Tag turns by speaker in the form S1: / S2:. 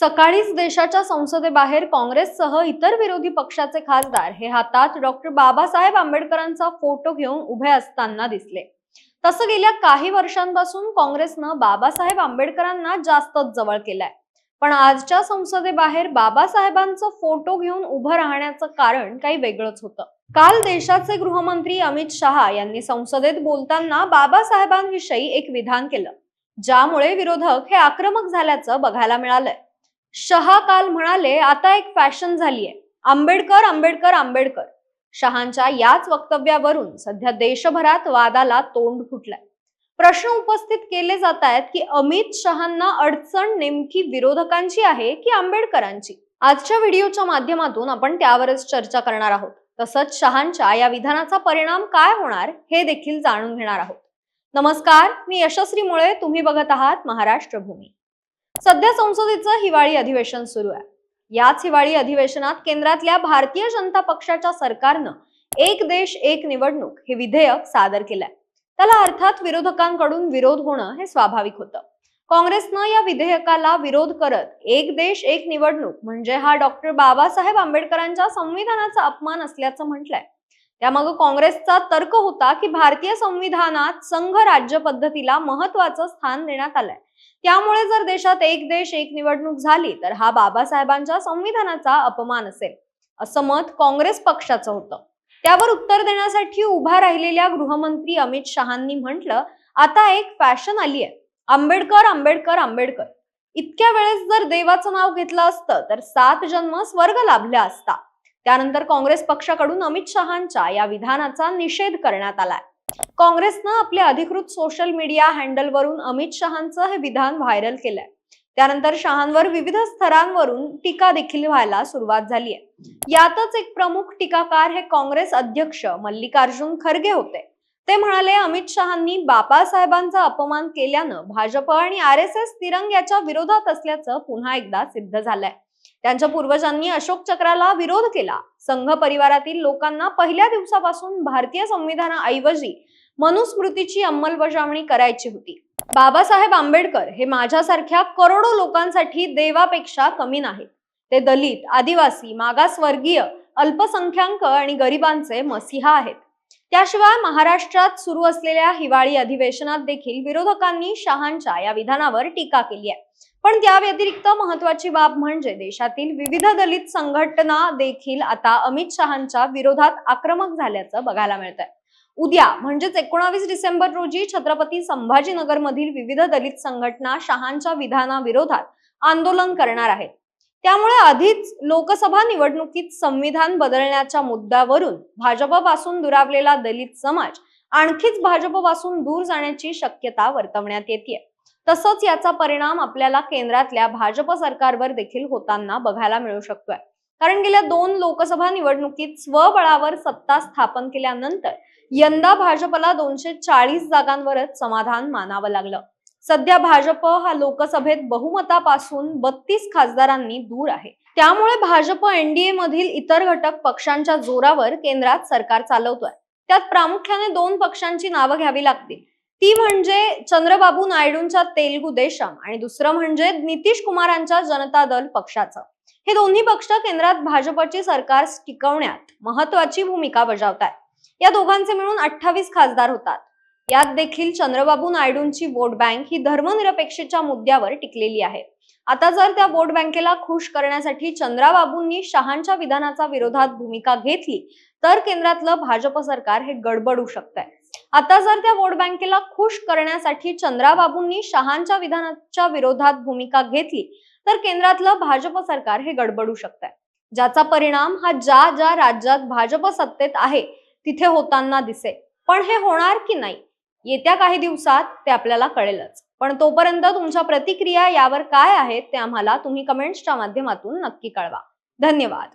S1: सकाळीच देशाच्या संसदेबाहेर काँग्रेससह इतर विरोधी पक्षाचे खासदार हे हातात डॉक्टर बाबासाहेब आंबेडकरांचा फोटो घेऊन उभे असताना दिसले. तसं गेल्या काही वर्षांपासून काँग्रेसनं बाबासाहेब आंबेडकरांना जास्तच जवळ केलाय. पण आजच्या संसदेबाहेर बाबासाहेबांचं फोटो घेऊन उभं राहण्याचं कारण काही वेगळंच होतं. काल देशाचे गृहमंत्री अमित शहा यांनी संसदेत बोलताना बाबासाहेबांविषयी एक विधान केलं ज्यामुळे विरोधक हे आक्रमक झाल्याचं बघायला मिळालंय. शहा काल म्हणाले आता एक फॅशन झालीय. आंबेडकर आंबेडकर आंबेडकर. शहांच्या याच वक्तव्यावरून सध्या देशभरात वादाला तोंड फुटलंय. प्रश्न उपस्थित केले जात आहेत की अमित शहांना अडचण नेमकी विरोधकांची आहे की आंबेडकरांची? आजच्या व्हिडिओच्या माध्यमातून आपण त्यावरच चर्चा करणार आहोत. तसंच शहांच्या या विधानाचा परिणाम काय होणार हे देखील जाणून घेणार आहोत. नमस्कार मी यशस्वी मुळे तुम्ही बघत आहात महाराष्ट्र भूमी. सध्या संसदेचं हिवाळी अधिवेशन सुरू आहे. याच हिवाळी अधिवेशनात केंद्रातल्या भारतीय जनता पक्षाच्या सरकारनं एक देश एक निवडणूक हे विधेयक सादर केलंय. त्याला अर्थात विरोधकांकडून विरोध होणं हे स्वाभाविक होतं. काँग्रेसनं या विधेयकाला विरोध करत एक देश एक निवडणूक म्हणजे हा डॉक्टर बाबासाहेब आंबेडकरांच्या संविधानाचा अपमान असल्याचं म्हटलंय. त्यामागं काँग्रेसचा तर्क होता की भारतीय संविधानात संघ राज्य पद्धतीला महत्वाचं स्थान देण्यात आलंय. त्यामुळे जर देशात एक देश एक निवडणूक झाली तर हा बाबासाहेबांच्या संविधानाचा अपमान असेल. असं मत काँग्रेस पक्षाचं होतं. त्यावर उत्तर देण्यासाठी उभा राहिलेल्या गृहमंत्री अमित शहांनी म्हटलं आता एक फॅशन आली आहे आंबेडकर आंबेडकर आंबेडकर. इतक्या वेळेस जर देवाचं नाव घेतलं असतं तर सात जन्म स्वर्ग लाभला असता. त्यानंतर काँग्रेस पक्षाकडून अमित शहांच्या या विधानाचा निषेध करण्यात आलाय. काँग्रेसनं आपल्या अधिकृत सोशल मीडिया हँडलवरून अमित शहांचं हे विधान व्हायरल केलंय. त्यानंतर शहांवर विविध स्तरांवरून टीका देखील व्हायला सुरुवात झाली आहे यातच एक प्रमुख टीकाकार हे काँग्रेस अध्यक्ष मल्लिकार्जुन खरगे होते. ते म्हणाले अमित शहांनी बाबासाहेबांचा अपमान केल्यानं भाजप आणि आर एस एस तिरंग्याच्या विरोधात असल्याचं पुन्हा एकदा सिद्ध झालंय. त्यांच्या पूर्वजांनी अशोक चक्राला विरोध केला. संघ परिवारातील लोकांना पहिल्या दिवसापासून भारतीय संविधानाऐवजी मनुस्मृतीची अंमलबजावणी करायची होती. बाबासाहेब आंबेडकर हे माझ्यासारख्या करोडो लोकांसाठी देवापेक्षा कमी नाहीत. ते दलित आदिवासी मागासवर्गीय अल्पसंख्याक आणि गरिबांचे मसीहा आहेत. त्याशिवाय महाराष्ट्रात सुरू असलेल्या हिवाळी अधिवेशनात देखील विरोधकांनी शहांच्या या विधानावर टीका केली आहे. पण त्या व्यतिरिक्त महत्वाची बाब म्हणजे देशातील विविध दलित संघटना देखील आता अमित शहांच्या विरोधात आक्रमक झाल्याचं बघायला मिळतंय. उद्या म्हणजेच एकोणावीस डिसेंबर रोजी छत्रपती संभाजीनगर मधील विविध दलित संघटना शहांच्या विधानाविरोधात आंदोलन करणार आहेत. त्यामुळे आधीच लोकसभा निवडणुकीत संविधान बदलण्याच्या मुद्द्यावरून भाजपपासून दुरावलेला दलित समाज आणखीच भाजपपासून दूर जाण्याची शक्यता वर्तवण्यात येते तसंच याचा परिणाम आपल्याला केंद्रातल्या भाजप सरकारवर देखील होताना बघायला मिळू शकतोय. कारण गेल्या दोन लोकसभा निवडणुकीत स्वबळावर सत्ता स्थापन केल्यानंतर यंदा भाजपला दोनशे चाळीस जागांवरच समाधान मानावं लागलं. सध्या भाजप हा लोकसभेत बहुमतापासून बत्तीस खासदारांनी दूर आहे. त्यामुळे भाजप एनडीए मधील इतर घटक पक्षांच्या जोरावर केंद्रात सरकार चालवतोय. त्यात प्रामुख्याने दोन पक्षांची नावं घ्यावी लागतील. ती म्हणजे चंद्रबाबू नायडूंच्या तेलगू देशम आणि दुसरं म्हणजे नितीश कुमारांच्या जनता दल पक्षाचं. हे दोन्ही पक्ष केंद्रात भाजपची सरकार टिकवण्यात महत्वाची भूमिका बजावतात या दोघांचे मिळून अठ्ठावीस खासदार होतात. यात देखील चंद्रबाबू नायडूंची वोट बँक ही धर्मनिरपेक्षेच्या मुद्द्यावर टिकलेली आहे. आता जर त्या वोट बँकेला खुश करण्यासाठी चंद्राबाबूंनी शहांच्या विधानाचा विरोधात भूमिका घेतली तर केंद्रातलं भाजप सरकार हे गडबडू शकतंय. आता जर त्या वोट बँकेला खुश करण्यासाठी चंद्राबाबूंनी शहांच्या विधानाच्या विरोधात भूमिका घेतली तर केंद्रातलं भाजप सरकार हे गडबडू शकतंय. ज्याचा परिणाम हा ज्या ज्या राज्यात भाजप सत्तेत आहे तिथे होताना दिसेल. पण हे होणार की नाही? येत्या काही दिवसात ते आपल्याला कळेलच. पण तोपर्यंत तुमच्या प्रतिक्रिया यावर काय आहेत ते आम्हाला तुम्ही कमेंट्सच्या माध्यमातून नक्की कळवा. धन्यवाद.